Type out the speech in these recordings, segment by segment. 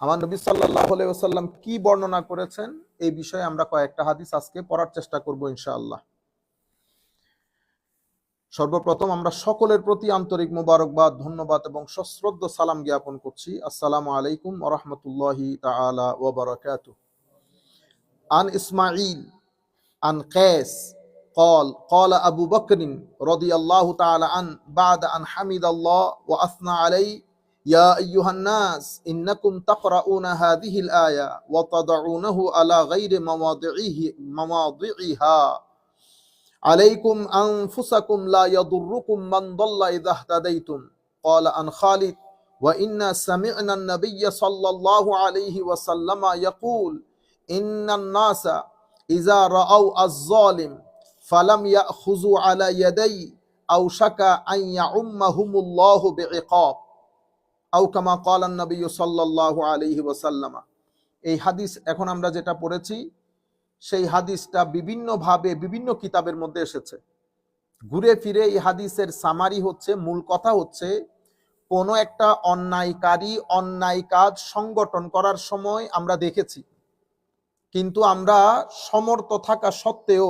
আমার নবী সাল্লাহ সাল্লাম কি বর্ণনা করেছেন এই বিষয়ে আমরা কয়েকটা হাদিস আজকে পড়ার চেষ্টা করব ইনশাআল্লাহ সর্বপ্রথম আমরা সকলের প্রতি আন্তরিক মোবারকবাদ ধন্যবাদ এবং সশ্রদ্ধ সালাম জ্ঞাপন করছি আসসালামু আলাইকুম ওরহমতুল্লাহি তাআলা ওয়া বারাকাতুহু আন ইসমাঈল আন قيس قال قال أبو بكر رضي الله تعالى عنه بعد أن حمد الله وأثنى عليه يا أيها الناس إنكم تقرؤون هذه الآية وتضعونه على غير مواضعه مواضعها. عليكم أنفسكم لا يضركم من ضل إذا اهتديتم. قال عن خالد وإنا سمعنا النبي صلى الله عليه وسلم يقول إن الناس إذا رأوا الظالم فلم يأخذوا على يدي أو شك أن يعمهم الله بعقاب. আউ কামা কালান নবী সাল্লাল্লাহু আলাইহি ওয়াসাল্লাম। এই হাদিস এখন আমরা যেটা পড়েছি, সেই হাদিসটা বিভিন্নভাবে বিভিন্ন কিতাবের মধ্যে এসেছে। ঘুরে ফিরে এই হাদিসের সামারি হচ্ছে, মূল কথা হচ্ছে, কোনো একটা অন্যায়কারী অন্যায় কাজ সংগঠন করার সময় আমরা দেখেছি। কিন্তু আমরা সমর্থ থাকা সত্ত্বেও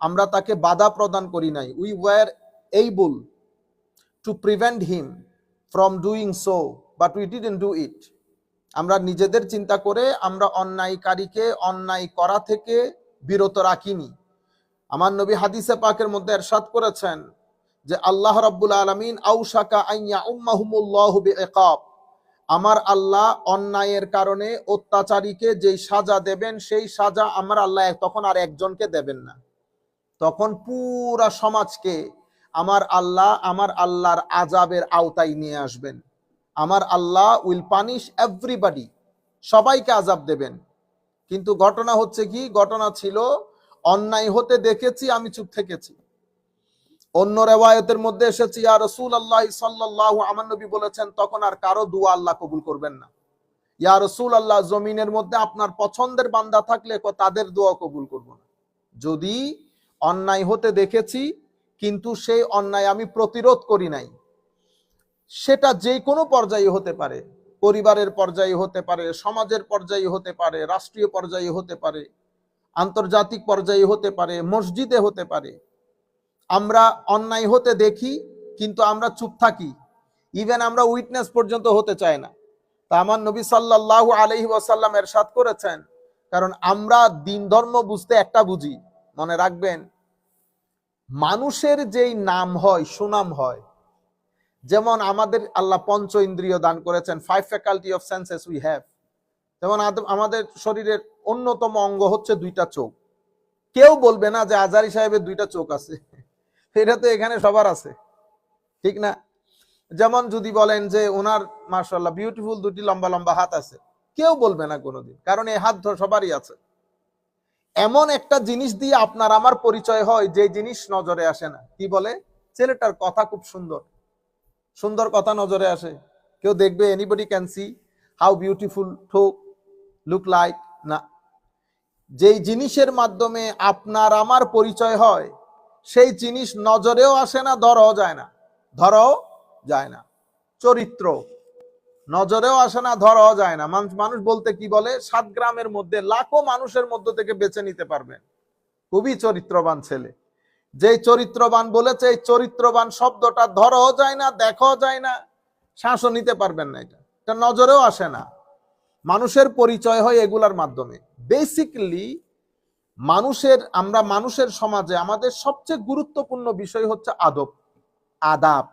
আমরা তাকে বাধা প্রদান করি নাই। We were able to prevent him from doing so but we didn't do it আমরা নিজেদের চিন্তা করে আমরা অন্যায়কারীকে অন্যায় করা থেকে বিরত রাখিনি। আমার নবী হাদিসে পাকের মধ্যে এরশাদ করেছেন যে, আল্লাহ রাব্বুল আলামিন আউশাকা আইয়া উম্মাহুমুল্লাহ বিইকাব। আমার আল্লাহ অন্যায়ের কারণে অত্যাচারীকে যেই সাজা দেবেন, সেই সাজা আমার আল্লাহ তখন আর একজনকে দেবেন না। তখন পুরা সমাজকে আমার আল্লাহ আমার আল্লাহর আজাবের আওতায় নিয়ে আসবেন। আমার আল্লাহ উইল পানিশ এভরিবাডি সবাইকে আজাব দেবেন। কিন্তু ঘটনা হচ্ছে কি? ঘটনা ছিল, অন্যায় হতে দেখেছি, আমি চুপ থেকেছি। অন্য রেওয়ায়তের মধ্যে এসেছি, ইয়া রসুল আল্লাহ সাল্লাল্লাহু আমার নবী বলেছেন, তখন আর কারও দুয়া আল্লাহ কবুল করবেন না। ইয়া রসুল আল্লাহ জমিনের মধ্যে আপনার পছন্দের বান্দা থাকলে তাদের দোয়া কবুল করব না। যদি অন্যায় হতে দেখেছি কিন্তু সেই অন্যায় আমি প্রতিরোধ করি নাই। সেটা যে কোনো পর্যায়ে হতে পারে। পরিবারের পর্যায়ে হতে পারে, সমাজের পর্যায়ে হতে পারে, রাষ্ট্রীয় পর্যায়ে হতে পারে, আন্তর্জাতিক পর্যায়ে হতে পারে, মসজিদে হতে পারে। আমরা অন্যায় হতে দেখি, কিন্তু আমরা চুপ থাকি। ইভেন আমরা উইটনেস পর্যন্ত হতে চাই না। তা আমার নবী সাল্লাল্লাহু আলাইহি ওয়াসাল্লাম এরশাদ করেছেন। কারণ আমরা দিন ধর্ম বুঝতে একটা বুঝি। মনে রাখবেন মানুষের যেই নাম হয়, সুনাম হয়, যেমন আমাদের আল্লাহ পঞ্চ ইন্দ্রিয় দান করেছেন five faculty of senses we have যেমন আমাদের শরীরের অন্যতম অঙ্গ হচ্ছে দুইটা চোখ। কেউ বলবে না যে আজারি সাহেবের দুইটা চোখ আছে। এটা তো এখানে সবার আছে। ঠিক না? যেমন যদি বলেন যে ওনার মার্শাল্লাহ বিউটিফুল দুটি লম্বা লম্বা হাত আছে। কেউ বলবে না কোনোদিন, কারণ এই হাত সবারই আছে। এমন একটা জিনিস দিয়ে আপনার আমার পরিচয় হয়, যে জিনিস নজরে আসে না। কি বলে? ছেলেটার কথা খুব সুন্দর। সুন্দর কথা নজরে আসে। কেউ দেখবে anybody can see how beautiful ঠোক look like না। যেই জিনিসের মাধ্যমে আপনার আমার পরিচয় হয়, সেই জিনিস নজরেও আসে না, ধরাও যায় না। ধরাও যায় না। চরিত্র। নজরেও আসে না, ধরাও যায় না। মানুষ বলতে কি বলে? সাত গ্রামের মধ্যে লাখো মানুষের মধ্য থেকে বেছে নিতে পারবেন খুবই চরিত্রবান ছেলে। যেই চরিত্রবান বলেছে, এই চরিত্রবান শব্দটা ধরাও যায় না, দেখাও যায় না, শ্বাসও নিতে পারবেন না এটা। এটা নজরেও আসে না। মানুষের পরিচয় হয় এগুলার মাধ্যমে। বেসিক্যালি মানুষের, আমরা মানুষের সমাজে আমাদের সবচেয়ে গুরুত্বপূর্ণ বিষয় হচ্ছে আদব। আদাব।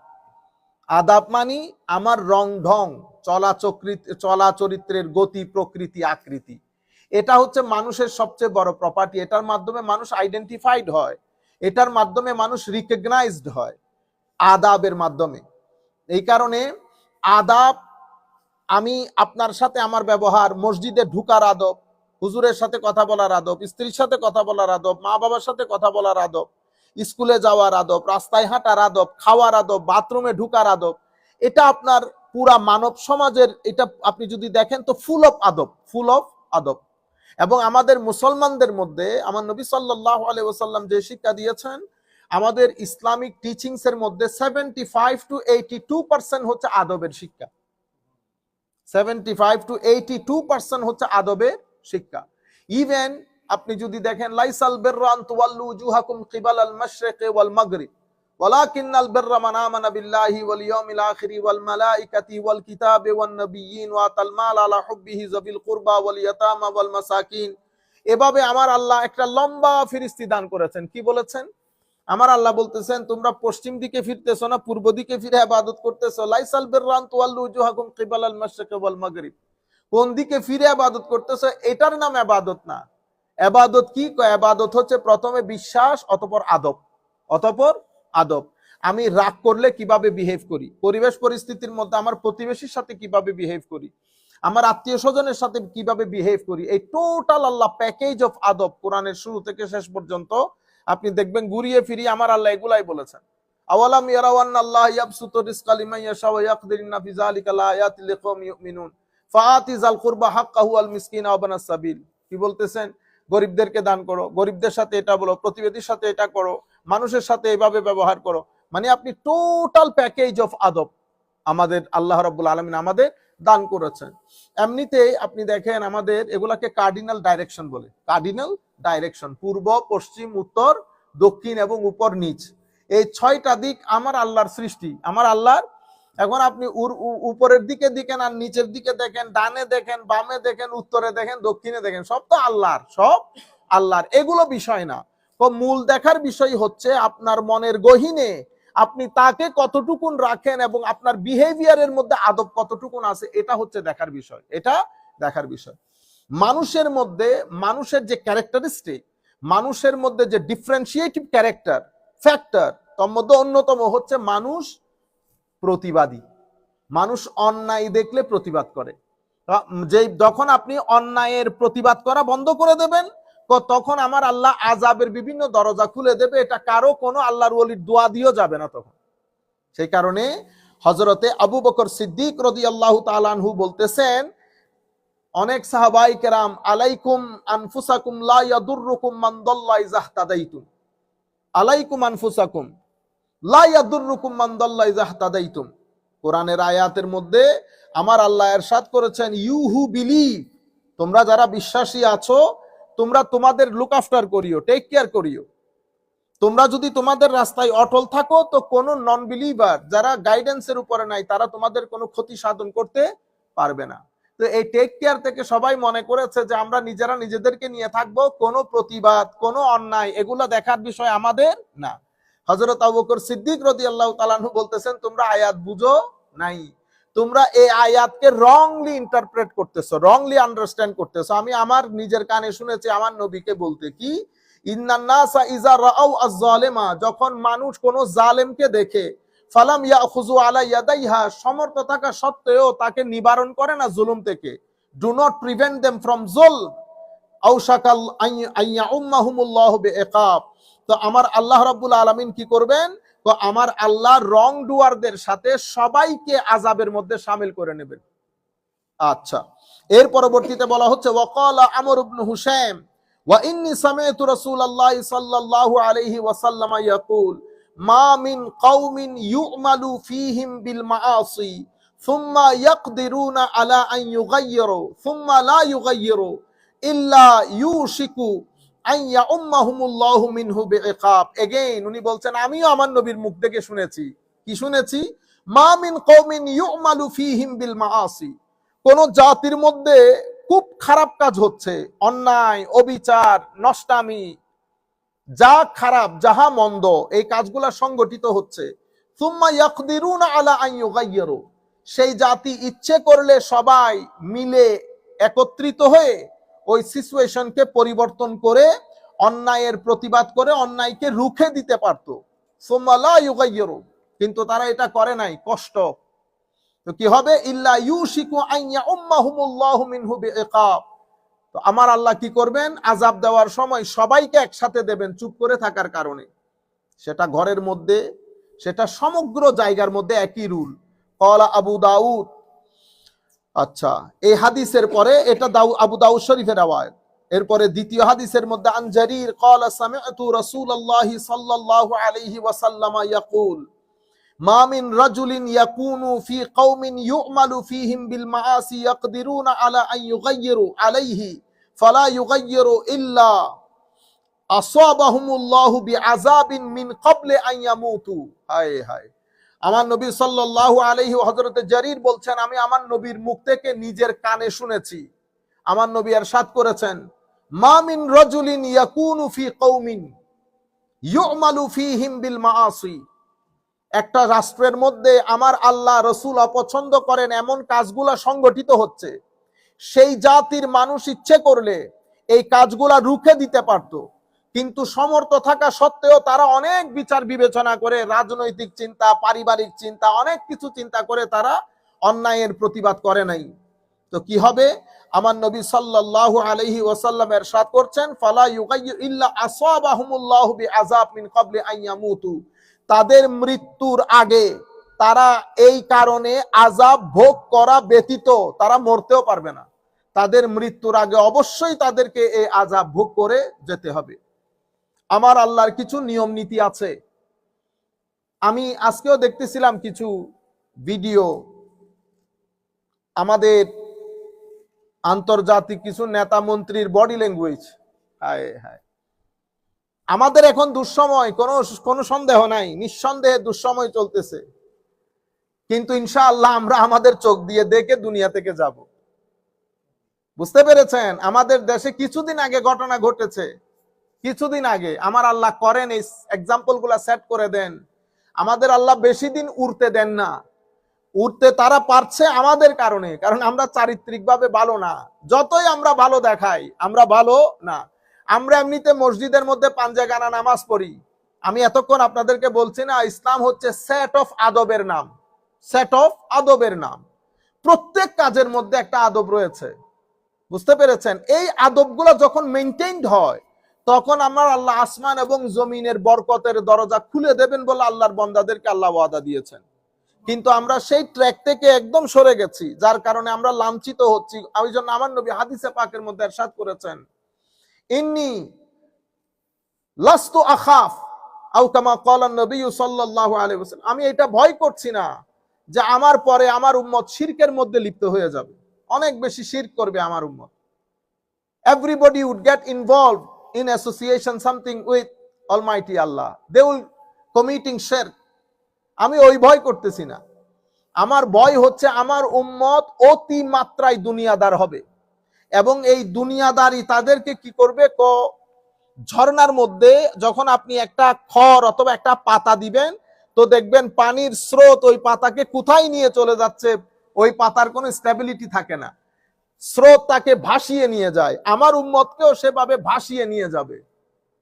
আদাব মানি আমার রং ঢং। চলা চরিত্রের গতি, প্রকৃতি, আকৃতি। এটা হচ্ছে মানুষের সবচেয়ে বড় প্রপার্টি এটার মাধ্যমে মানুষ আইডেন্টিফাইড হয়। এটার মাধ্যমে মানুষ রিকগনাইজড হয় আদাবের মাধ্যমে। এই কারণে আদাব, আমি আপনার সাথে আমার ব্যবহার, মসজিদে ঢুকার আদব, হুজুরের সাথে কথা বলার আদব, স্ত্রীর সাথে কথা বলার আদব, মা বাবার সাথে কথা বলার আদব, স্কুলে যাওয়ার আদব, রাস্তায় হাঁটার আদব, খাওয়ার আদব, বাথরুমে ঢুকার আদব, এটা আপনার পুরা মানব সমাজের এটা আপনি যদি দেখেন তো ফুল অফ আদব ফুল অফ আদব। এবং আমাদের মুসলমানদের মধ্যে আমার নবী সাল্লাহ আলাই যে শিক্ষা দিয়েছেন, আমাদের ইসলামিক টিচিংস এর মধ্যে seventy five to eighty two percent হচ্ছে আদবের শিক্ষা। Seventy five to eighty two percent হচ্ছে আদবের শিক্ষা। ইভেন আপনি যদি দেখেন, লাইসাল বেররান তুয়াল্লু জুহাকুম কিবাল আল মাশরিকি ওয়াল মাগরিব। ولكن البر من آمن بالله واليوم الآخر والملائكة والكتاب والنبيين وآتى المال على حبه ذوي القربى واليتامى والمساكين এভাবে আমার আল্লাহ একটা লম্বা ফিরিস্তি দান করেছেন কি বলেছেন আমার আল্লাহ বলতেছেন তোমরা পশ্চিম দিকে ফিরতেছো না পূর্ব দিকে ফিরে ইবাদত করতেছো লাইসাল বিররান তুয়াল্লু উজুহাকুম কিবাল আল মাশরিকি ওয়াল মাগরিব কোন দিকে ফিরে ইবাদত করতেছো এটার নাম ইবাদত না ইবাদত কি ইবাদত হচ্ছে প্রথমে বিশ্বাস অতঃপর আদব অতঃপর আদব। আমি রাগ করলে কীভাবে বিহেভ করি? পরিবেশ পরিস্থিতির মধ্যে আমার প্রতিবেশীর সাথে কীভাবে বিহেভ করি? আমার আত্মীয় স্বজনের সাথে কীভাবে বিহেভ করি? এই টোটাল আল্লাহ প্যাকেজ অফ আদব কোরআনের শুরু থেকে শেষ পর্যন্ত আপনি দেখবেন ঘুরিয়ে ফিরিয়ে আমার আল্লাহ এগুলাই বলেছেন। গরিবদেরকে দান করো। গরিবদের সাথে এটা বলো। প্রতিবেদীর সাথে এটা করো। মানুষের সাথে এভাবে ব্যবহার করো। মানে আপনি টোটাল প্যাকেজ অফ আদব আমাদের আল্লাহ রাব্বুল আলামিন আমাদের দান করেছেন। এমনিতে আপনি দেখেন আমাদের এগুলাকে কার্ডিনাল ডাইরেকশন বলে। কার্ডিনাল ডাইরেকশন পূর্ব, পশ্চিম, উত্তর, দক্ষিণ এবং উপর, নিচ। এই ছয়টা দিক আমার আল্লাহর সৃষ্টি। আমার আল্লাহর, এখন আপনি উপরের দিকে দেখেন আর নিচের দিকে দেখেন, ডানে দেখেন, বামে দেখেন, উত্তরে দেখেন, দক্ষিণে দেখেন, সব তো আল্লাহর, সব আল্লাহর। এগুলো বিষয় না। তো মূল দেখার বিষয় হচ্ছে আপনার মনের গহিনে আপনি তাকে কতটুকুন রাখেন এবং আপনার বিহেভিয়ারের মধ্যে আদব কতটুকুন আছে, এটা হচ্ছে দেখার বিষয়। এটা দেখার বিষয়। মানুষের মধ্যে, মানুষের যে ক্যারেক্টারিস্টিক মানুষের মধ্যে যে ডিফারেন্সিয়েটিভ ক্যারেক্টার ফ্যাক্টর তার মধ্যে অন্যতম হচ্ছে মানুষ প্রতিবাদী। মানুষ অন্যায় দেখলে প্রতিবাদ করে। যে যখন আপনি অন্যায়ের প্রতিবাদ করা বন্ধ করে দেবেন তখন আমার আল্লাহ আজাবের বিভিন্ন দরজা খুলে দেবে, এটা কারও কোনো আল্লাহর ওলির দোয়া দিয়েও যাবে না তখন। সেই কারণে হজরতে আবু বকর সিদ্দিক রদি আল্লাহ তালানহু বলতেছেন, অনেক সাহাবাই কেরাম, আলাইকুম আনফুসাকুম লা ইয়াদুররুকুম মান দাল্লা ইহতাদাইতুম আলাইকুম আনফুসাকুম লা ইয়াদুররুকুম মান দাল্লা ইহতাদাইতুম কোরআনের আয়াতের মধ্যে আমার আল্লাহ এরশাদ করেছেন ইউ হু বিলিভ তোমরা যারা বিশ্বাসী আছো তোমরা তোমাদের লুক আফটার করিও টেক কেয়ার করিও। তোমরা যদি তোমাদের রাস্তায় অটল থাকো, তো কোন নন বিলিভার যারা গাইডেন্সের উপরে নাই, তারা তোমাদের কোনো ক্ষতি সাধন করতে পারবে না। তো এই টেক কেয়ার থেকে সবাই মনে করেছে যে আমরা নিজেরা নিজেদেরকে নিয়ে থাকব, কোনো প্রতিবাদ, কোনো অন্যায়, এগুলা দেখার বিষয় আমাদের না। হজরত আবু বকর সিদ্দিক রদি আল্লাহ তালানহু বলতেছেন, তোমরা আয়াত বুঝো নাই। তোমরা এই আয়াতকে রংলি ইন্টারপ্রেট করতেছো রংলি আন্ডারস্ট্যান্ড করতেছো। আমি আমার নিজের কানে শুনেছি, আমার নবীকে বলতে কি যখন মানুষ কোন জালেমকে দেখে, ফালাম ইয়াখুযু আলা ইয়াদাইহা সমর্থ থাকা সত্ত্বেও তাকে নিবারণ করে না জুলুম থেকে। Do not prevent them from joule আও শাকাল আইয়া উম্মাহুমুল্লাহু বিইকাব তো আমার আল্লাহ রাব্বুল আলামিন কি করবেন? তো আমার আল্লাহ রং ডুয়ারদের সাথে সবাইকে আজাবের মধ্যে সামিল করে নেবেন। আচ্ছা এর পরবর্তীতে বলা হচ্ছে, ওয়াকালা আমর সাল্লাল্লাহু আলাইহি ওয়াসাল্লাম ইয়াকুল, মা মিন কওমিন ইউমালু ফীহিম বিল মাআসি থুম্মা ইয়াকদিরুনা আলা আন ইউগাইয়িরু থুম্মা লা ইউগাইয়িরু, ইল্লা আইয়া উনি বলছেন, আমিও আমার নবীর মুখ দেখে শুনেছি। কি শুনেছি? মা মিন বিল কোন জাতির মধ্যে খুব খারাপ কাজ হচ্ছে, অন্যায়, অবিচার, নষ্টামি, যা খারাপ, যাহা মন্দ, এই কাজগুলা সংগঠিত হচ্ছে। আলা সেই জাতি ইচ্ছে করলে সবাই মিলে একত্রিত হয়ে ওই সিচুয়েশনকে পরিবর্তন করে, অন্যায়ের প্রতিবাদ করে, অন্যায়কে রুখে দিতে পারত। কিন্তু তারা এটা করে নাই, কষ্ট। তো কি হবে? ইল্লা আইয়া তো আমার আল্লাহ কি করবেন? আজাব দেওয়ার সময় সবাইকে একসাথে দেবেন চুপ করে থাকার কারণে। সেটা ঘরের মধ্যে, সেটা সমগ্র জায়গার মধ্যে একই রুল। কলা আবু দাউদ আচ্ছা এই হাদিসের পরে এটা দাউ, আবু দাউদ শরীফের আওয়াজ এরপরে দ্বিতীয় হাদিসের মধ্যে, আন জারির ক্বালা, সামি'তু রাসূলুল্লাহি সাল্লাল্লাহু আলাইহি ওয়াসাল্লাম ইয়াকুল, মা মিন রাজুলিন ইয়াকুনু ফি কওমিন ইউমালু ফিহিম বিল মাআসি ইয়াকদিরুনা আলা আন ইউগাইয়িরু আলাইহি ফালা ইউগাইয়িরু ইল্লা আসাবাহুমুল্লাহু বিআযাবিন মিন ক্বাবলি আন ইয়ামুতু। হায় হায়। আমার নবী সাল্লাল্লাহু আলাইহি হযরতে জারির বলছেন, আমি আমার নবীর মুখ থেকে নিজের কানে শুনেছি। আমার নবী এরশাদ করেছেন, মা মিন রাজুলিন ইয়াকুনু ফি কওমিন ইউমালু ফিহিম বিল একটা রাষ্ট্রের মধ্যে আমার আল্লাহ রসুল অপছন্দ করেন এমন কাজগুলা সংগঠিত হচ্ছে। সেই জাতির মানুষ ইচ্ছে করলে এই কাজগুলা রুখে দিতে পারত। কিন্তু সমর্থ থাকা সত্ত্বেও তারা অনেক বিচার বিবেচনা করে, রাজনৈতিক চিন্তা, পারিবারিক চিন্তা, অনেক কিছু চিন্তা করে তারা অন্যায়ের প্রতিবাদ করে নাই। তো কি হবে? আমার নবী সাল্লাল্লাহু আলাইহি ওয়াসাল্লাম এরশাদ করছেন, ফালা তাদের মৃত্যুর আগে তারা এই কারণে আজাব ভোগ করা ব্যতীত তারা মরতেও পারবে না। তাদের মৃত্যুর আগে অবশ্যই তাদেরকে এই আজাব ভোগ করে যেতে হবে। আমার আল্লাহর কিছু নিয়ম নীতি আছে। আমি আজকেও দেখতেছিলাম কিছু ভিডিও। আমাদের আন্তর্জাতিক কিছু নেতা মন্ত্রীর বডি ল্যাঙ্গুয়েজ। হায় হায়। আমাদের এখন দুঃসময়, কোনো কোনো সন্দেহ নাই, নিঃসন্দেহে দুঃসময় চলতেছে। কিন্তু ইনশাআল্লাহ আমরা আমাদের চোখ দিয়ে দেখে দুনিয়া থেকে যাব। বুঝতে পেরেছেন? আমাদের দেশে কিছুদিন আগে ঘটনা ঘটেছে। কিছুদিন আগে আমার আল্লাহ করেন এই এক্সাম্পলগুলা সেট করে দেন। আমাদের আল্লাহ বেশি দিন উড়তে দেন না। উঠতে তারা পারছে আমাদের কারণে, কারণ আমরা চারিত্রিকভাবে ভালো না। যতই আমরা ভালো দেখাই, আমরা ভালো না। আমরা এমনিতে মসজিদের মধ্যে পাঞ্জা গানা নামাজ পড়ি। আমি এতক্ষণ আপনাদেরকে বলছি না, ইসলাম হচ্ছে সেট অফ আদবের নাম। সেট অফ আদবের নাম। প্রত্যেক কাজের মধ্যে একটা আদব রয়েছে। বুঝতে পেরেছেন? এই আদবগুলো যখন মেনটেইনড হয় তখন আমার আল্লাহ আসমান এবং জমিনের বরকতের দরজা খুলে দেবেন বলে আল্লাহর বন্দাদেরকে আল্লাহ ওয়াদা দিয়েছেন। কিন্তু আমরা সেই ট্র্যাক থেকে একদম সরে গেছি, যার কারণে আমরা লাঞ্ছিত হচ্ছি। ওই জন্য আমার নবী হাদিসে পাকের মধ্যে এরশাদ করেছেন, ইন্নি লাস্তু আখাফ আও কামা ক্বালা নবী সাল্লাল্লাহু আলাইহি ওয়াসাল্লাম। আমি এটা ভয় করছি না যে আমার পরে আমার উম্মত শিরকের মধ্যে লিপ্ত হয়ে যাবে। অনেক বেশি শিরক করবে আমার উম্মত। Everybody would get involved in association something with almighty allah. They will committing shirk. আমি ওই ভয় করতেছি না। আমার ভয় হচ্ছে আমার উম্মত অতি মাত্রায় দুনিয়াদার হবে। এবং এই দুনিয়াদারি তাদেরকে কি করবে? ক, ঝর্ণার মধ্যে যখন আপনি একটা খড় অথবা একটা পাতা দিবেন, তো দেখবেন পানির স্রোত ওই পাতাকে কোথায় নিয়ে চলে যাচ্ছে? ওই পাতার কোনো স্টেবিলিটি থাকে না। স্রোত তাকে ভাসিয়ে নিয়ে যায়। আমার উম্মতকেও সেভাবে ভাসিয়ে নিয়ে যাবে।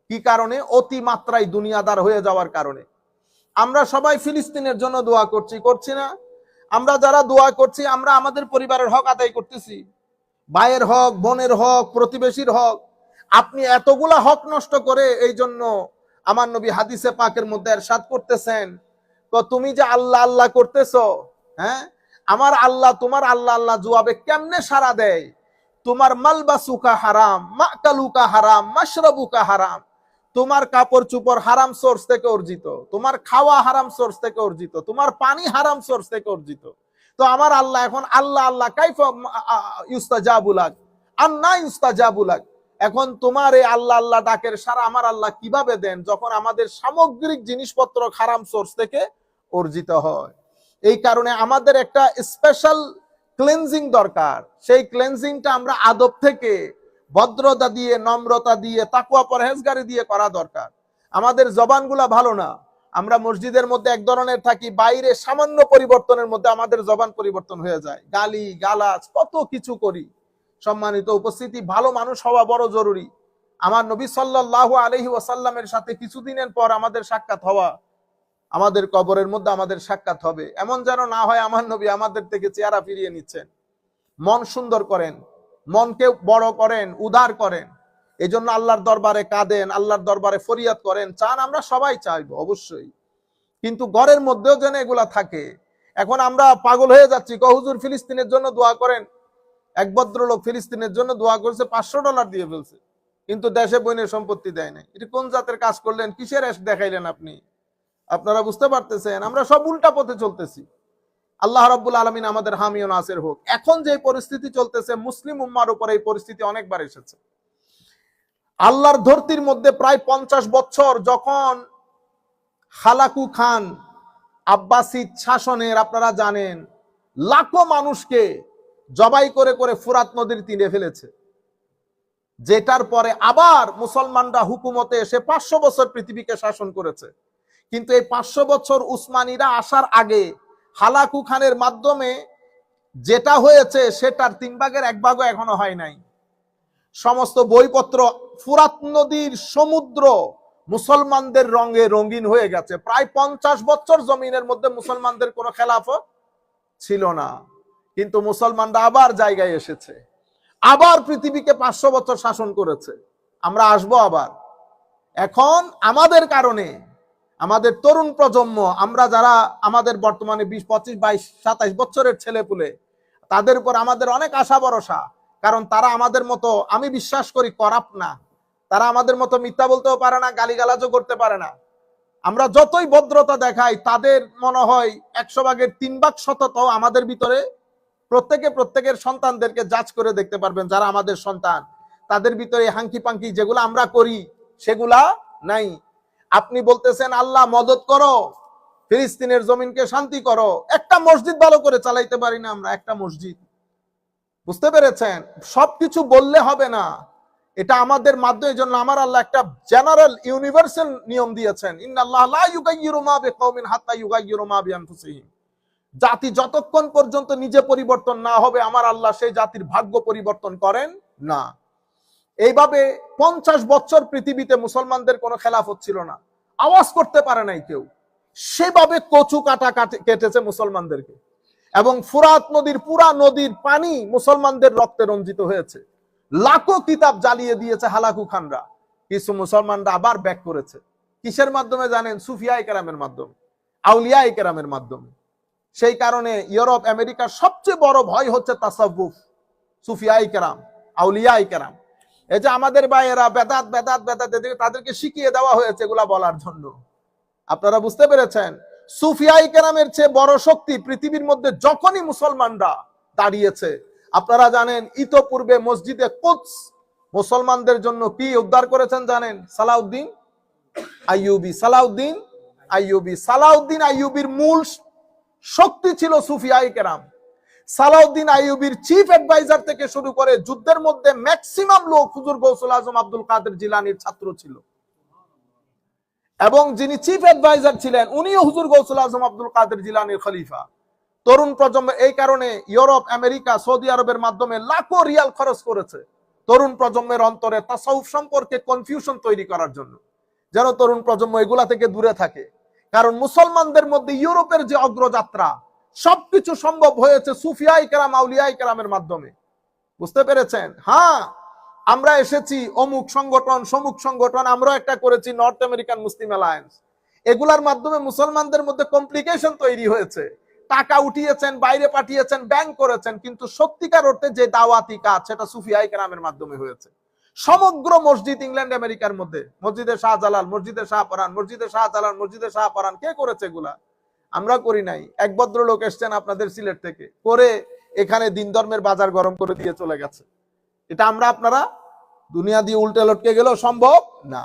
কি কারণে? অতি মাত্রায় দুনিয়াদার হয়ে যাওয়ার কারণে। আমরা সবাই ফিলিস্তিনের জন্য দোয়া করছি করছি না? আমরা যারা দোয়া করছি, আমরা আমাদের পরিবারের হক আদায় করতেছি। ভাইয়ের হক, বোনের হক, প্রতিবেশীর হক। আপনি এতগুলা হক নষ্ট করে এই জন্য আমার নবী হাদিসে পাকের মধ্যে এরশাদ করতেছেন। তো তুমি যে আল্লাহ আল্লাহ করতেছ হ্যাঁ? আমার আল্লাহ, তোমার আল্লাহ আল্লাহ জুয়াবে কেমনে সারা দেয়? তোমার মালবাসুকা হারাম, মাকালুকা হারাম, মাশরাবুকা হারাম। তোমার কাপড় চুপড় হারাম সোর্স থেকে অর্জিত। তোমার খাওয়া হারাম সোর্স থেকে অর্জিত। তোমার পানি হারাম সোর্স থেকে অর্জিত। তো আমার আল্লাহ এখন, আল্লাহ আল্লাহ, কাইফা ইউস্তাজাবুলাক আন্না ইউস্তাজাবুলাক এখন তোমার এই আল্লাহ আল্লাহ ডাকের সারা আমার আল্লাহ কীভাবে দেন? যখন আমাদের সামগ্রিক জিনিসপত্র হারাম সোর্স থেকে অর্জিত হয়। এই কারণে আমাদের একটা স্পেশাল ক্লেনজিং দরকার। সেই ক্লেনজিংটা আমরা আদব থেকে ভদ্রতা দিয়ে, নম্রতা দিয়ে, তাকুয়া পরহেজগারি দিয়ে করা দরকার। আমাদের জবানগুলা ভালো না। আমরা মসজিদের মধ্যে এক ধরনের থাকি, বাইরে সামান্য পরিবর্তনের মধ্যে আমাদের জবান পরিবর্তন হয়ে যায়। গালি, গালাজ, কত কিছু করি। সম্মানিত উপস্থিতি, ভালো মানুষ হওয়া বড় জরুরি। আমার নবী সাল্লাল্লাহু আলহি ওয়াসাল্লামের সাথে কিছুদিনের পর আমাদের সাক্ষাৎ হওয়া আমাদের কবরের মধ্যে আমাদের সাক্ষাৎ হবে। এমন যেন না হয় আমার নবী আমাদের থেকে চেহারা ফিরিয়ে নিচ্ছেন। মন সুন্দর করেন মনকে বড় করেন, উদার করেন। এই জন্য আল্লাহর দরবারে কাঁদেন, আল্লাহর দরবারে ফরিয়াদ করেন। চান আমরা সবাই চাইব, অবশ্যই। কিন্তু ঘরের মধ্যেও যেন এগুলা থাকে। এখন আমরা পাগল হয়ে যাচ্ছি। কহুজুর ফিলিস্তিনের জন্য দোয়া করেন। এক ভদ্রলোক ফিলিস্তিনের জন্য দোয়া করছে, পাঁচশো ডলার দিয়ে ফেলছে। কিন্তু দেশে বইনের সম্পত্তি দেয় নাই। এটা কোন জাতের কাজ করলেন? কিসের দেখাইলেন আপনি? আপনারা বুঝতে পারতেছেন, আমরা সব উল্টা পথে চলতেছি। আল্লাহ রাব্বুল আলমিন আমাদের হামিও নাসের হোক। এখন যে পরিস্থিতি চলতেছে, মুসলিম উম্মার উপর এই পরিস্থিতি অনেকবার এসেছে। আল্লাহর ধরতির মধ্যে প্রায় পঞ্চাশ বছর যখন হালাকু খান আব্বাসিদ শাসনের, আপনারা জানেন, লাখো মানুষকে জবাই করে করে ফুরাত নদীর তীরে ফেলেছে। যেটার পরে আবার মুসলমানরা হুকুমতে এসে পাঁচশো বছর পৃথিবীকে শাসন করেছে। কিন্তু এই পাঁচশো বছর উসমানীরা আসার আগে হালাকু খানের মাধ্যমে যেটা হয়েছে সেটার তিন ভাগের এক ভাগও এখনও হয় নাই। সমস্ত বইপত্র ফুরাত নদীর সমুদ্র মুসলমানদের রঙে রঙিন হয়ে গেছে। প্রায় পঞ্চাশ বছর জমিনের মধ্যে মুসলমানদের কোনো খেলাফত ছিল না। কিন্তু মুসলমানরা আবার জায়গায় এসেছে। আবার পৃথিবীকে পাঁচশো বছর শাসন করেছে। আমরা আসব আবার। এখন আমাদের কারণে আমাদের তরুণ প্রজন্ম, আমরা যারা আমাদের বর্তমানে বিশ, পঁচিশ, বাইশ, সাতাইশ বছরের ছেলে পুলে তাদের উপর আমাদের অনেক আশা ভরসা। কারণ তারা আমাদের মতো, আমি বিশ্বাস করি, করাপ না। তারা আমাদের মতো মিথ্যা বলতেও পারে না, গালিগালাজও করতে পারে না। আমরা যতই ভদ্রতা দেখাই, তাদের মনে হয় একশো ভাগের তিন ভাগ শততাও আমাদের ভিতরে। প্রত্যেকে প্রত্যেকের সন্তানদেরকে যাচ করে দেখতে পারবেন যারা আমাদের সন্তান। তাদের ভিতরে হাঙ্কি পাঙ্কি যেগুলো আমরা করি, সেগুলা নাই। আপনি বলতেছেন, আল্লাহ, মদত করো, ফিলিস্তিনের জমিনকে শান্তি করো। একটা মসজিদ ভালো করে চালাইতে পারি না আমরা, একটা মসজিদ। বুঝতে পেরেছেন? সবকিছু বললে হবে না। এটা আমাদের মাধ্যমে জন্য আমার আল্লাহ একটা জেনারেল ইউনিভার্সাল নিয়ম দিয়েছেন। জাতি যতক্ষণ পর্যন্ত নিজে পরিবর্তন না হবে, আমার আল্লাহ সেই জাতির ভাগ্য পরিবর্তন করেন না। এইভাবে পঞ্চাশ বছর পৃথিবীতে মুসলমানদের কোনো খেলাফত ছিল না। আওয়াজ করতে পারে নাই কেউ। সেভাবে কচু কাটা কেটেছে মুসলমানদেরকে। এবং ফুরাত নদীর পুরা নদীর পানি মুসলমানদের রক্তে রঞ্জিত হয়েছে। লাখো কিতাব জ্বালিয়ে দিয়েছে হালাকু খানরা। কিছু মুসলমানরা আবার ব্যাক করেছে। কিসের মাধ্যমে জানেন? সুফিয়া কেরামের মাধ্যমে। আউলিয়া কেরামের মাধ্যমে। সেই কারণে ইউরোপ, আমেরিকার সবচেয়ে বড় ভয় হচ্ছে তাসাউফ। সুফিয়া কেরাম আউলিয়া কেরাম। এই যে আমাদের ভাইয়েরা বেদাত বেদাত বেদাত এদিকে তাদেরকে শিখিয়ে দেওয়া হয়েছে এগুলা বলার জন্য। আপনারা বুঝতে পেরেছেন? সুফিয়াই কেরামের চেয়ে বড় শক্তি পৃথিবীর মধ্যে যখনই মুসলমানরা দাঁড়িয়েছে, আপনারা জানেন, ইতোপূর্বে মসজিদে কোচ মুসলমানদের জন্য কি উদ্ধার করেছেন জানেন? সালাউদ্দিন আইয়ুবি। সালাউদ্দিন আইয়ুবি। সালাউদ্দিন আইয়ুবির মূল শক্তি ছিল সুফিয়াই কেরাম। সালাউদ্দিন আইয়ুবির চিফ অ্যাডভাইজার থেকে শুরু করে যুদ্ধের মধ্যে ম্যাক্সিমাম লোক হুজুর গৌসুল আজম আব্দুল কাদের জিলানির ছাত্র ছিল। এবং যিনি চিফ অ্যাডভাইজার ছিলেন, উনিও হুজুর গৌসুল আজম আব্দুল কাদের জিলানির খলিফা। তরুণ প্রজন্ম, এই কারণে ইউরোপ, আমেরিকা, সৌদি আরবের মাধ্যমে লাখো রিয়াল খরচ করেছে তরুণ প্রজন্মের অন্তরে তাসাউফ সম্পর্কে কনফিউশন তৈরি করার জন্য। যেন তরুণ প্রজন্ম এগুলা থেকে দূরে থাকে। কারণ মুসলমানদের মধ্যে ইউরোপের যে অগ্রযাত্রা সবকিছু সম্ভব হয়েছে সুফিয়াই কেরাম, আউলিয়াই কেরামের মাধ্যমে। বুঝতে পেরেছেন? হ্যাঁ আমরা এসেছি অমুক সংগঠন, সমুক সংগঠন আমরা একটা করেছি নর্থ আমেরিকান মুসলিম অ্যালায়েন্স। এগুলার মাধ্যমে মুসলমানদের মধ্যে কমপ্লিকেশন তৈরি হয়েছে। টাকা উঠিয়েছেন, বাইরে পাঠিয়েছেন ব্যাংক করেছেন, কিন্তু সত্যিকার অর্থে যে দাওয়াতি কাজ, সেটা সুফিয়াই কেরামের মাধ্যমে হয়েছে। সমগ্র মসজিদ ইংল্যান্ড, আমেরিকার মধ্যে। মসজিদে শাহজালাল, মসজিদে শাহ শাহপরান, মসজিদে শাহজালাল, মসজিদে শাহপরান, কে করেছে এগুলা? আমরা করি নাই। এক ভদ্রলোক এসছেন আপনাদের সিলেট থেকে, করে এখানে দিন ধর্মের বাজার গরম করে দিয়ে চলে গেছে। এটা আমরা আপনারা দুনিয়া দিয়ে উল্টে লটকে গেলেও সম্ভব না।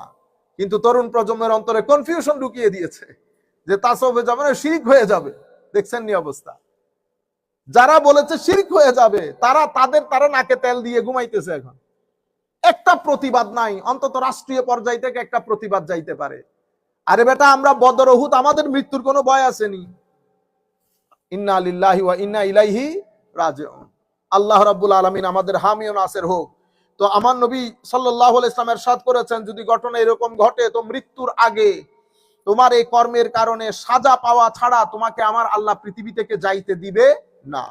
কিন্তু তরুণ প্রজন্মের অন্তরে কনফিউশন ঢুকিয়ে দিয়েছে যে তাসবে যাবে না, শিরিক হয়ে যাবে। দেখছেন নি অবস্থা। যারা বলেছে শিরিক হয়ে যাবে, তারা তাদের, তারা নাকে তেল দিয়ে ঘুমাইতেছে এখন। একটা প্রতিবাদ নাই, অন্তত রাষ্ট্রীয় পর্যায় থেকে একটা প্রতিবাদ যাইতে পারে। আরে বেটা, আমরা বদর হুত আমাদের মৃত্যুর কোনো ভয় আসেনি। ইন্না আলিল্লাহি ওয়া ইন্না ইলাইহি রাজিউন। আল্লাহ রাব্বুল আলামিন আমাদের হামিও নাসের হোক। তো আমার নবী সাল্লাহ সাল্লাম সাদ করেছেন, যদি ঘটনা এরকম ঘটে, তো মৃত্যুর আগে তোমার এই কর্মের কারণে সাজা পাওয়া ছাড়া তোমাকে আমার আল্লাহ পৃথিবী থেকে যাইতে দিবে না।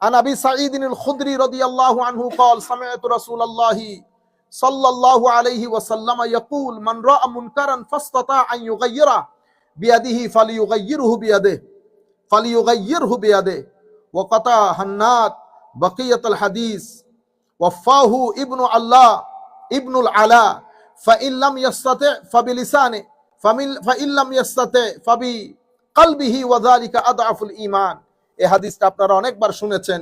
আনাবি সাঈদিনুল খুদরি রাদিয়াল্লাহু আনহু ক্বাল সামিআতু রাসূলুল্লাহি صلى الله عليه وسلم يقول من راى منكرا فاستطاع ان يغيره بيده فليغيره بيده فليغيره بيده وقطع هنات بقيه الحديث وفاه ابن الله ابن العلاء فان لم يستطع فبلسانه ফামিল ফাইল্লাম ইয়াস্তাতে ফাবি কালবিহি ওয়াযালিকা আদআফুল ঈমান এই হাদিসটা আপনারা অনেকবার শুনেছেন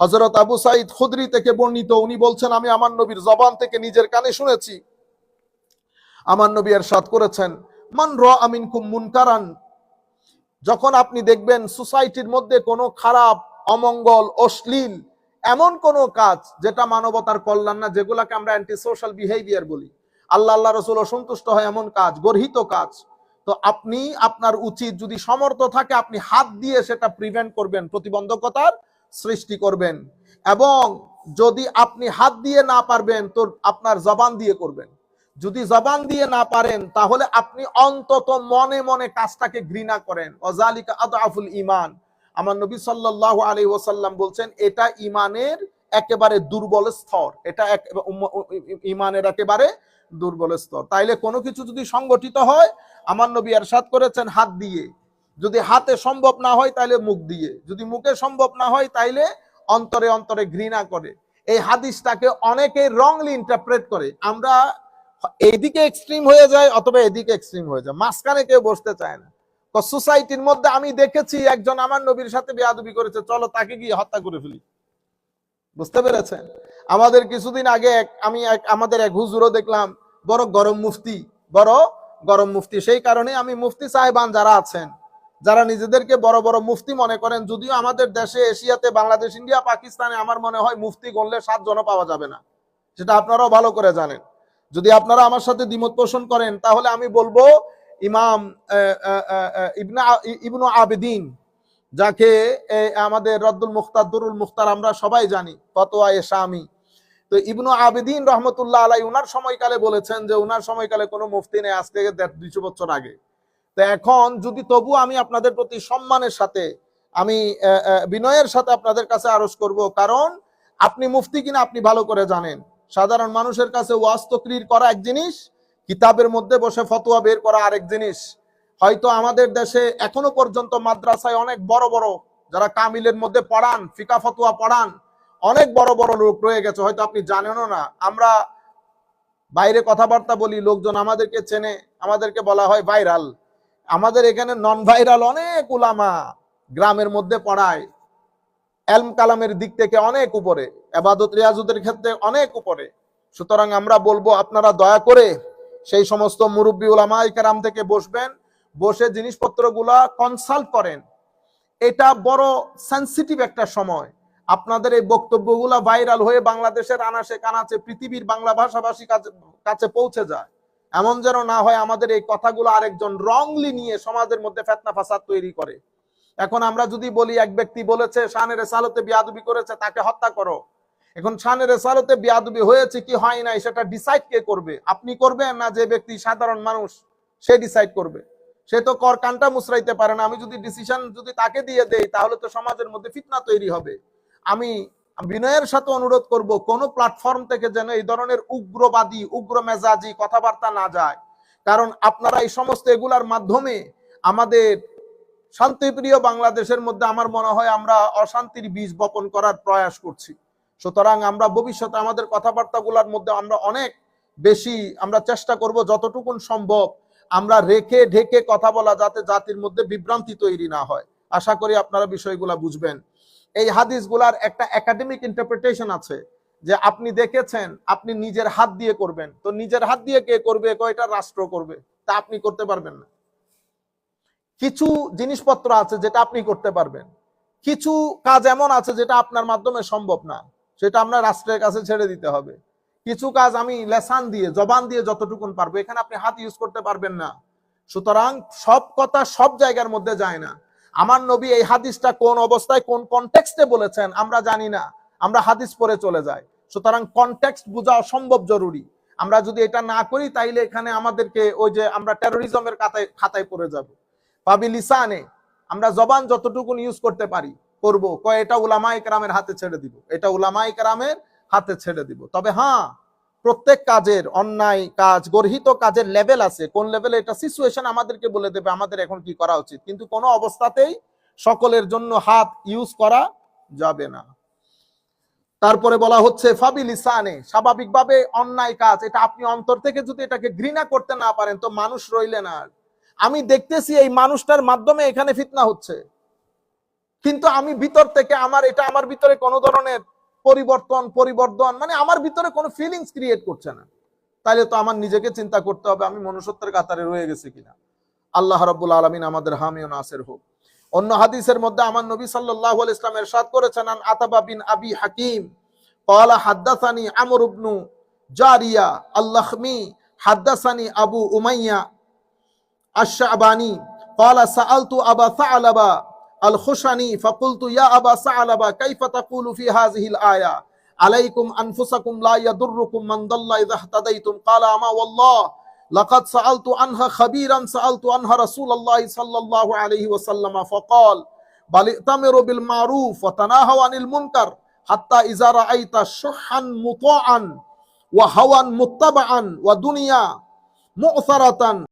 হযরত আবু সাইদ খুদরি থেকে বর্ণিত, উনি বলছেন, আমি আমার নবীর জবান থেকে নিজের কানে শুনেছি। আমার নবী এরশাদ করেছেন, মান র আমিন আমিনকুম মুনকারান যখন আপনি দেখবেন সোসাইটির মধ্যে কোনো খারাপ, অমঙ্গল, অশ্লীল, এমন কোন কাজ, যেটা মানবতার কল্যাণ না, যেগুলাকে আমরা অ্যান্টি সোশ্যাল বিহেভিয়ার বলি। আল্লাহ আল্লাহ রসুল অসন্তুষ্ট হয় এমন কাজ, গর্হিত কাজ। তো আপনি, আপনার উচিত যদি সমর্থ থাকে, আপনি হাত দিয়ে সেটা প্রিভেন্ট করবেন প্রতিবন্ধকতার সৃষ্টি করবেন এবং যদি আপনি হাত দিয়ে না পারবেন তো আপনার জবান দিয়ে করবেন। যদি জবান দিয়ে না পারেন, তাহলে আপনি অন্তত মনে মনে কাজটাকে ঘৃণা করেন। অজালিকা আদআফুল ইমান আমার নবী সাল্লাল্লাহু আলাইহি ওয়াসাল্লাম বলছেন, এটা ইমানের একেবারে দুর্বল স্তর। এটা ইমানের একেবারে দুর্বল স্তর। তাইলে কোনো কিছু যদি সংগঠিত হয়, আমার নবী এরশাদ করেছেন হাত দিয়ে। যদি হাতে সম্ভব না হয় তাইলে মুখ দিয়ে। যদি মুখে সম্ভব না হয় তাইলে অন্তরে অন্তরে ঘৃণা করে। এই হাদিসটাকে অনেকে রংলি ইন্টারপ্রেট করে। আমরা এইদিকে এক্সট্রিম হয়ে যায় অথবা এদিকে এক্সট্রিম হয়ে যায় মাঝখানে কেউ বসতে চায় না। তো সোসাইটির মধ্যে আমি দেখেছি একজন আমার নবীর সাথে বেয়াদবি করেছে, চলো তাকে গিয়ে হত্যা করে ফেলি। বুঝতে পেরেছেন? আমাদের কিছুদিন আগে এক- আমি এক- আমাদের এক হুজুরও দেখলাম, বড় গরম মুফতি, বড় গরম মুফতি। সেই কারণে আমি মুফতি সাহেবান যারা আছেন যারা নিজেদেরকে বড় বড় মুফতি মনে করেন, যদিও আমাদের দেশে এশিয়াতে বাংলাদেশ, ইন্ডিয়া, পাকিস্তানে আমার মনে হয় মুফতি গণলে সাত জনও পাওয়া যাবে না। সেটা আপনারাও ভালো করে জানেন। যদি আপনারা আমার সাথে দ্বিমত পোষণ করেন, তাহলে আমি বলব ইমাম ইবনা আবেদিন, যাকে আমাদের রদ্দুল মুখতার, দুরুল মুখতার আমরা সবাই জানি, ফতোয়া এ শামি। তো ইবনু আবেদিন রহমতুল্লাহ আলাই, উনার সময়কালে বলেছেন যে, উনার সময়কালে কোনো মুফতি নেই, আজ থেকে দেড় দুইশো বছর আগে। তো এখন যদি তবু আমি আপনাদের প্রতি সম্মানের সাথে, আমি বিনয়ের সাথে আপনাদের কাছে আরজ করব, কারণ আপনি মুফতি কিনা আপনি ভালো করে জানেন। সাধারণ মানুষের কাছে ওয়াজ তকরির করা এক জিনিস, কিতাবের মধ্যে বসে ফতোয়া বের করা আরেক জিনিস। হয়তো আমাদের দেশে এখনও পর্যন্ত মাদ্রাসায় অনেক বড় বড়, যারা কামিলের মধ্যে পড়ান, ফিকা ফতোয়া পড়ান, অনেক বড় বড় লোক রয়ে গেছে, হয়তো আপনি জানেনও না। আমরা বাইরে কথাবার্তা বলি, লোকজন আমাদেরকে চেনে, আমাদেরকে বলা হয় ভাইরাল। আমাদের এখানে নন ভাইরাল অনেক উলামা গ্রামের মধ্যে পড়ায়। এলম কালামের দিক থেকে অনেক উপরে, এবাদত রিয়াজুদের ক্ষেত্রে অনেক উপরে। সুতরাং আমরা বলব, আপনারা দয়া করে সেই সমস্ত মুরব্বী উলামা ইকারাম থেকে বসবেন, বসে জিনিসপত্রগুলা কনসাল্ট করেন। এটা বড় সেন্সিটিভ একটা সময়। আপনাদের এই বক্তব্যগুলা ভাইরাল হয়ে বাংলাদেশের আনাচে কানাচে পৃথিবীর বাংলা ভাষাভাষী কাছে পৌঁছে যায়। এমন যেন না হয় আমাদের এই কথাগুলো আরেকজন রংলি নিয়ে সমাজের মধ্যে ফেতনা ফাসাদ তৈরি করে। এখন আমরা যদি বলি, এক ব্যক্তি বলেছে, শানের সালতে বিয়াদুবি করেছে, তাকে হত্যা করো। এখন শানের সালতে বিয়াদুবি হয়েছে কি হয় নাই, সেটা ডিসাইড কে করবে? আপনি করবেন না যে ব্যক্তি সাধারণ মানুষ, সে ডিসাইড করবে। সে তো কর কানটা মুসরাইতে পারে না। আমি যদি ডিসিশন যদি তাকে দিয়ে দেই, তাহলে তো সমাজের মধ্যে ফিতনা তৈরি হবে। আমি বিনয়ের সাথে অনুরোধ করব, কোন প্ল্যাটফর্ম থেকে যেন এই ধরনের উগ্রবাদী উগ্র মেজাজি কথাবার্তা না যায়। কারণ আপনারা এই সমস্ত এগুলার মাধ্যমে আমাদের শান্তিপ্রিয় বাংলাদেশের মধ্যে আমার মনে হয় আমরা অশান্তির বীজ বপন করার প্রয়াস করছি। সুতরাং আমরা ভবিষ্যতে আমাদের কথাবার্তাগুলোর মধ্যে আমরা অনেক বেশি আমরা চেষ্টা করব যতটুকুন সম্ভব আমরা রেখে ঢেকে কথা বলা যাতে জাতির মধ্যে বিভ্রান্তি তৈরি না হয়। আশা করি আপনারা বিষয়গুলা বুঝবেন। এই হাদিসগুলার একটা একাডেমিক ইন্টারপ্রিটেশন আছে যে আপনি দেখেছেন, আপনি নিজের হাত দিয়ে করবেন। তো নিজের হাত দিয়ে কে করবে? কয়টা রাষ্ট্র করবে? তা আপনি করতে পারবেন না। কিছু জিনিসপত্র আছে যেটা আপনি করতে পারবেন। কিছু কাজ এমন আছে যেটা আপনার মাধ্যমে সম্ভব না। সেটা আমরা রাষ্ট্রের কাছে ছেড়ে দিতে হবে। কিছু কাজ আমি লেসান দিয়ে, জবান দিয়ে যতটুকুন পারব, এখানে আপনি হাত ইউজ করতে পারবেন না। সুতরাং সব কথা সব জায়গার মধ্যে যায় না। আমার নবী এই হাদিসটা কোন অবস্থায়, কোন কনটেক্সটে বলেছেন আমরা জানি না। আমরা হাদিস পরে চলে যাই। সুতরাং কনটেক্সট বোঝা অসম্ভব জরুরি। আমরা যদি এটা না করি, তাইলে এখানে আমাদেরকে ওই যে আমরা টেরোরিজমের খাতায় খাতায় পড়ে যাব। পাবি লিসানে, আমরা জবান যতটুকু ইউজ করতে পারি করব কয়, এটা উলামা ইকরামের হাতে ছেড়ে দিব। এটা উলামা ইকরামের হাতে ছেড়ে দিব। তবে হ্যাঁ প্রত্যেক কাজের অন্যায় কাজ, গর্হিত কাজের লেভেল আছে। কোন লেভেলে এটা সিচুয়েশন আমাদেরকে বলে দেবে, আমাদের এখন কি করা উচিত? কিন্তু কোনো অবস্থাতেই সকলের জন্য হাত ইউজ করা যাবে না। তারপরে বলা হচ্ছে ফাবিল ইসানে স্বাভাবিকভাবে অন্যায় কাজ। এটা আপনি অন্তর থেকে যদি এটাকে ঘৃণা করতে না পারেন, তো মানুষ রইলেন আর। আমি দেখতেছি এই মানুষটার মাধ্যমে এখানে ফিতনা হচ্ছে। কিন্তু আমি ভিতর থেকে আমার, এটা আমার ভিতরে কোনো ধরনের পরিবর্তন পরিবর্তন মানে আমার ভিতরে কোনো ফিলিংস ক্রিয়েট করছে না। তাহলে তো আমার নিজেকে চিন্তা করতে হবে, আমি মনুষ্যত্বের কাতারে রয়ে গেছি কিনা। আল্লাহ রব্বুল আলমিন আমাদের হামিও নাসের হোক। অন্য হাদিসের মধ্যে আমার নবী সাল্লাহ ইসলাম এরশাদ করেছেন, আন আতাবা বিন আবি হাকিম কলা হাদ্দাসানি আমর ইবনু জারিয়া আল্লাহমি হাদ্দাসানি আবু উমাইয়া আশাবানি কলা সাআলতু আবা সাআলাবা سألت أبا ثعلبة الخشني فقلت يا أبا ثعلبة كيف تقول في هذه الآية عليكم أنفسكم لا يضركم من ضل إذا اهتديتم قال أما والله لقد سألت عنها خبيرا سألت عنها رسول الله صلى الله عليه وسلم فقال بل ائتمروا بالمعروف وتناهوا عن المنكر حتى إذا رأيت شحا مطاعا وهوى متبعا ودنيا مؤثرة